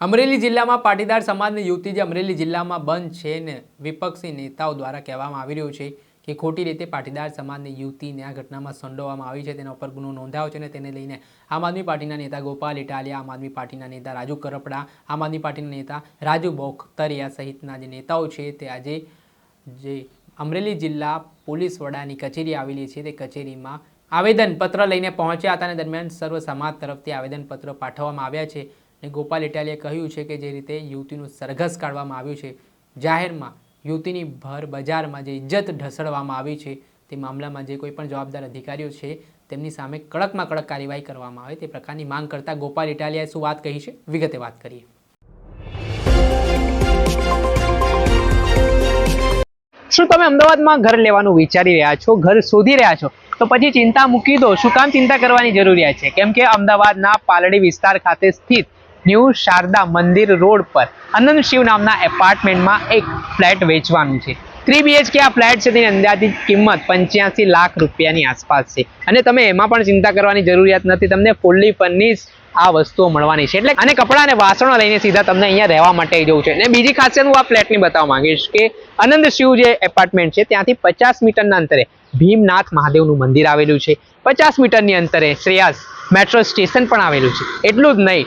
અમરેલી જિલ્લામાં પાટીદાર સમાજની યુવતી જે અમરેલી જિલ્લામાં બંધ છે ને વિપક્ષી નેતાઓ દ્વારા કહેવામાં આવી રહ્યું છે કે ખોટી રીતે પાટીદાર સમાજની યુવતીને આ ઘટનામાં સંડોવામાં આવી છે, તેના ઉપર ગુનો નોંધાયો છે અને તેને લઈને આમ આદમી પાર્ટીના નેતા ગોપાલ ઇટાલિયા, આમ આદમી પાર્ટીના નેતા રાજુ કરપડા, આમ આદમી પાર્ટીના નેતા રાજુ બોખતરિયા સહિતના જે નેતાઓ છે તે આજે જે અમરેલી જિલ્લા પોલીસ વડાની કચેરી આવેલી છે, તે કચેરીમાં આવેદનપત્ર લઈને પહોંચ્યા હતા અને દરમિયાન સર્વ સમાજ તરફથી આવેદનપત્ર પાઠવવામાં આવ્યા છે. અને ગોપાલ ઇટાલીએ કહ્યું છે કે જે રીતે યુવતીનું સરઘસ કાઢવામાં આવ્યું છે, જાહેરમાં યુવતીની ભર બજારમાં જે ઇજ્જત ઢસડવામાં આવી છે, તે મામલામાં જે કોઈ પણ જવાબદાર અધિકારીઓ છે, તેમની સામે કડકમાં કડક કાર્યવાહી કરવામાં આવે તે પ્રકારની માંગ કરતા ગોપાલ ઇટાલિયાએ શું વાત કહી છે? વિગતે વાત કરીએ. શું તમે અમદાવાદમાં ઘર લેવાનું વિચારી રહ્યા છો? ઘર શોધી રહ્યા છો? તો પછી ચિંતા મૂકી દો. શું કામ ચિંતા કરવાની જરૂરિયાત છે? કેમ કે અમદાવાદના પાલડી વિસ્તાર ખાતે સ્થિત ન્યૂ શારદા મંદિર રોડ પર અનંત શિવ નામના એપાર્ટમેન્ટમાં એક ફ્લેટ વેચવાનું છે. થ્રી બીએચકે આ ફ્લેટ છે તેની અંદાજિત કિંમત પંચ્યાસી લાખ રૂપિયાની આસપાસ છે. અને તમે એમાં પણ ચિંતા કરવાની જરૂરિયાત નથી, તમને ફૂલ્લી ફર્નિશ આ વસ્તુઓ મળવાની છે. એટલે અને કપડાં અને વાસણો લઈને સીધા તમને અહીંયા રહેવા માટે જવું છે. અને બીજી ખાસિયત હું આ ફ્લેટની બતાવવા માંગીશ કે આનંદ શિવ જે એપાર્ટમેન્ટ છે ત્યાંથી પચાસ મીટરના અંતરે ભીમનાથ મહાદેવનું મંદિર આવેલું છે. પચાસ મીટરની અંતરે શ્રેયાસ મેટ્રો સ્ટેશન પણ આવેલું છે. એટલું જ નહીં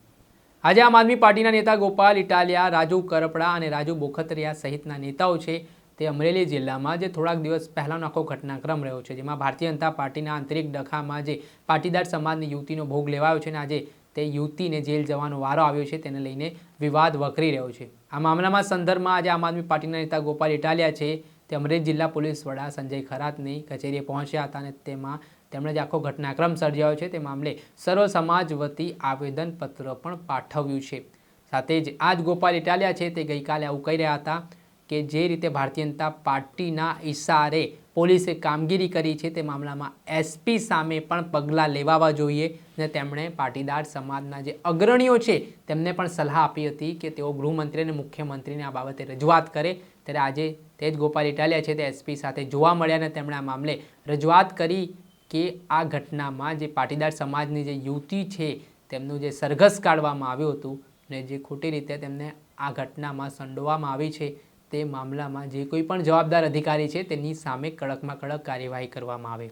આજે આમ આદમી પાર્ટીના નેતા ગોપાલ ઇટાલિયા, રાજુ કરપડા અને રાજુ બોખતરિયા સહિતના નેતાઓ છે તે અમરેલી જિલ્લામાં જે થોડાક દિવસ પહેલાંનો આખો ઘટનાક્રમ રહ્યો છે, જેમાં ભારતીય જનતા પાર્ટીના આંતરિક ડખામાં જે પાટીદાર સમાજની યુવતીનો ભોગ લેવાયો છે અને આજે તે યુવતીને જેલ જવાનો વારો આવ્યો છે, તેને લઈને વિવાદ વકરી રહ્યો છે. આ મામલામાં સંદર્ભમાં આજે આમ આદમી પાર્ટીના નેતા ગોપાલ ઇટાલિયા છે તે અમરેલી જિલ્લા પોલીસ વડા સંજય ખરાતની કચેરીએ પહોંચ્યા હતા અને તેમાં તેમણે જે આખો ઘટનાક્રમ સર્જાયો છે. તે મામલે સર્વ સમાજ વતી આવેદનપત્ર પણ પાઠવ્યું છે. સાથે જ આ જ ગોપાલ ઇટાલિયા છે તે ગઈકાલે આવું કહી રહ્યા હતા કે જે રીતે ભારતીય જનતા પાર્ટીના ઈશારે પોલીસે કામગીરી કરી છે તે મામલામાં એસપી સામે પણ પગલાં લેવાવા જોઈએ અને તેમણે પાટીદાર સમાજના જે અગ્રણીઓ છે તેમને પણ સલાહ આપી હતી કે તેઓ ગૃહમંત્રી અને મુખ્યમંત્રીને આ બાબતે રજૂઆત કરે. ત્યારે આજે તે જ ગોપાલ ઇટાલિયા છે તે એસપી સાથે જોવા મળ્યા અને તેમણે આ મામલે રજૂઆત કરી કે આ ઘટનામાં જે પાટીદાર સમાજની જે યુવતી છે, તેમનું જે સરઘસ કાઢવામાં આવ્યું હતું ને જે ખોટી રીતે તેમને આ ઘટનામાં સંડોવામાં આવી છે, તે મામલામાં જે કોઈ પણ જવાબદાર અધિકારી છે, તેની સામે કડકમાં કડક કાર્યવાહી કરવામાં આવે.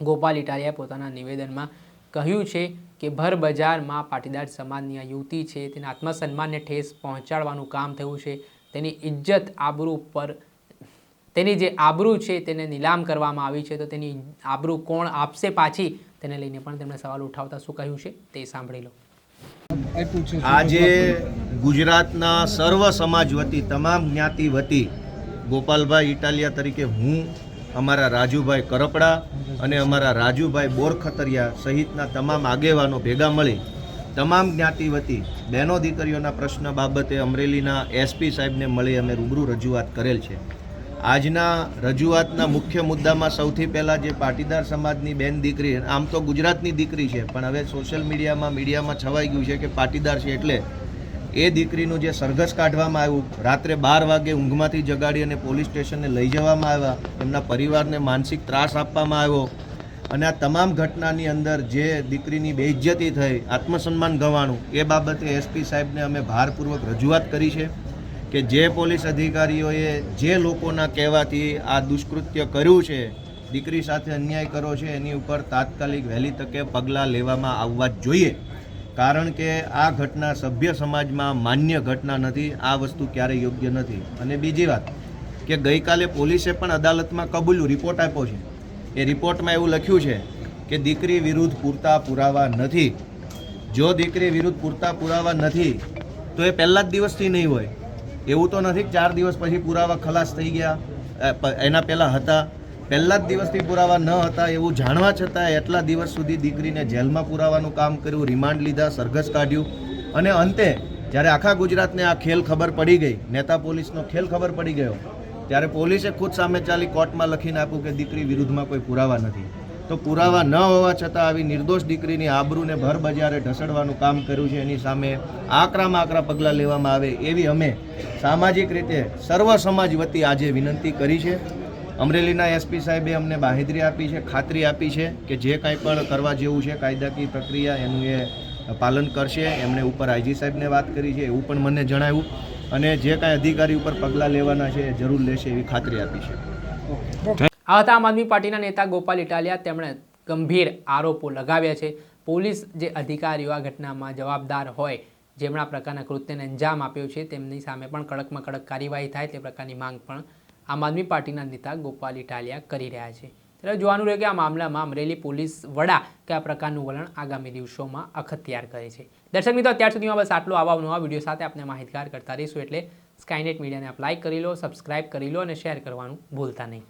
ગોપાલ ઇટાલિયાએ પોતાના નિવેદનમાં કહ્યું છે કે, ભર બજારમાં પાટીદાર સમાજની આ યુવતી છે, તેના આત્મસન્માનને ઠેસ પહોંચાડવાનું કામ થયું છે, તેની ઇજ્જત આબરૂ પર તેની જે આબરૂ છે તેને નીલામ કરવામાં આવી છે, તો તેની આબરૂ કોણ આપશે પાછી, તેને લઈને પણ તેમણે સવાલ ઉઠાવતા શું કહ્યું છે તે સાંભળી લો. આજે ગુજરાતના સર્વ સમાજ વતી, તમામ જ્ઞાતિ વતી, ગોપાલભાઈ ઇટાલિયા તરીકે હું, અમારા રાજુભાઈ કરપડા અને અમારા રાજુભાઈ બોરખતરિયા સહિતના તમામ આગેવાનો ભેગા મળી, તમામ જ્ઞાતિ વતી, બહેનો દીકરીઓના પ્રશ્ન બાબતે અમરેલીના એસપી સાહેબને મળી અમે રૂબરૂ રજૂઆત કરેલ છે. આજના રજૂઆતના મુખ્ય મુદ્દામાં સૌથી પહેલાં જે પાટીદાર સમાજની બેન દીકરી, આમ તો ગુજરાતની દીકરી છે, પણ હવે સોશિયલ મીડિયામાં મીડિયામાં છવાઈ ગયું છે કે પાટીદાર છે એટલે એ દીકરીનું જે સરઘસ કાઢવામાં આવ્યું, રાત્રે બાર વાગે ઊંઘમાંથી જગાડી અને પોલીસ સ્ટેશને લઈ જવામાં આવ્યા, એમના પરિવારને માનસિક ત્રાસ આપવામાં આવ્યો અને આ તમામ ઘટનાની અંદર જે દીકરીની બેઇજ્જતી થઈ, આત્મસન્માન ગવાણું, એ બાબતે એસપી સાહેબને અમે ભારપૂર્વક રજૂઆત કરી છે. કે જે પોલીસ અધિકારીઓએ જે લોકોના કહેવાથી આ દુષ્કૃત્ય કર્યું છે, દીકરી સાથે અન્યાય કરો છે, એની ઉપર તાત્કાલિક વહેલી તકે પગલાં લેવામાં આવવા જ જોઈએ. કારણ કે આ ઘટના સભ્ય સમાજમાં માન્ય ઘટના નથી, આ વસ્તુ ક્યારેય યોગ્ય નથી. અને બીજી વાત, કે ગઈકાલે પોલીસે પણ અદાલતમાં કબૂલ્યું, રિપોર્ટ આપ્યો છે. એ રિપોર્ટમાં એવું લખ્યું છે કે દીકરી વિરુદ્ધ પૂરતા પુરાવા નથી. જો દીકરી વિરુદ્ધ પૂરતા પુરાવા નથી, તો એ પહેલા જ દિવસથી નહીં હોય. એવું તો નથી ચાર દિવસ પછી પુરાવા ખલાસ થઈ ગયા. એના પહેલાં હતા. પહેલા જ દિવસથી પુરાવા ન હતા એવું જાણવા છતાં એટલા દિવસ સુધી દીકરીને જેલમાં પુરાવાનું કામ કર્યું, રિમાન્ડ લીધા, સરઘસ કાઢ્યું. અને અંતે જ્યારે આખા ગુજરાતને આ ખેલ ખબર પડી ગઈ, નેતા પોલીસનો ખેલ ખબર પડી ગયો, ત્યારે પોલીસે ખુદ સામે ચાલી કોર્ટમાં લખીને આપ્યું કે દીકરી વિરુદ્ધમાં કોઈ પુરાવા નથી. તો પુરાવા ન હોવા છતાં આવી નિર્દોષ દીકરીની આબરૂને ભર બજારે ઢસડવાનું કામ કર્યું છે. એની સામે આકરામાં આકરા પગલાં લેવામાં આવે એવી અમે સામાજિક રીતે સર્વ સમાજ વતી આજે વિનંતી કરી છે. અમરેલીના એસપી સાહેબે અમને બાહેદરી આપી છે ખાતરી આપી છે કે જે કાંઈ પણ કરવા જેવું છે કાયદાકીય પ્રક્રિયા એનું એ પાલન કરશે. એમણે ઉપર આઈજી સાહેબને વાત કરી છે એવું પણ મને જણાવ્યું. અને જે કાંઈ અધિકારી ઉપર પગલાં લેવાના છે એ જરૂર લેશે એવી ખાતરી આપી છે. આ હતા આમ આદમી પાર્ટીના નેતા ગોપાલ ઇટાલિયા. તેમણે ગંભીર આરોપો લગાવ્યા છે. પોલીસ જે અધિકારીઓ આ ઘટનામાં જવાબદાર હોય, જેમણા પ્રકારના કૃત્યને અંજામ આપ્યો છે, તેમની સામે પણ કડકમાં કડક કાર્યવાહી થાય તે પ્રકારની માંગ પણ આમ આદમી પાર્ટીના નેતા ગોપાલ ઇટાલિયા કરી રહ્યા છે. ત્યારે જોવાનું રહ્યું કે આ મામલામાં અમરેલી પોલીસ વડા કયા પ્રકારનું વલણ આગામી દિવસોમાં અખત્યાર કરે છે. દર્શક મિત્રો, અત્યાર સુધીમાં બસ આટલો આવા નવા વીડિયો સાથે આપણે માહિતગાર કરતા રહીશું. એટલે સ્કાયનેટ મીડિયાને આપ લાઇક કરી લો સબસ્ક્રાઇબ કરી લો અને શેર કરવાનું ભૂલતા નહીં.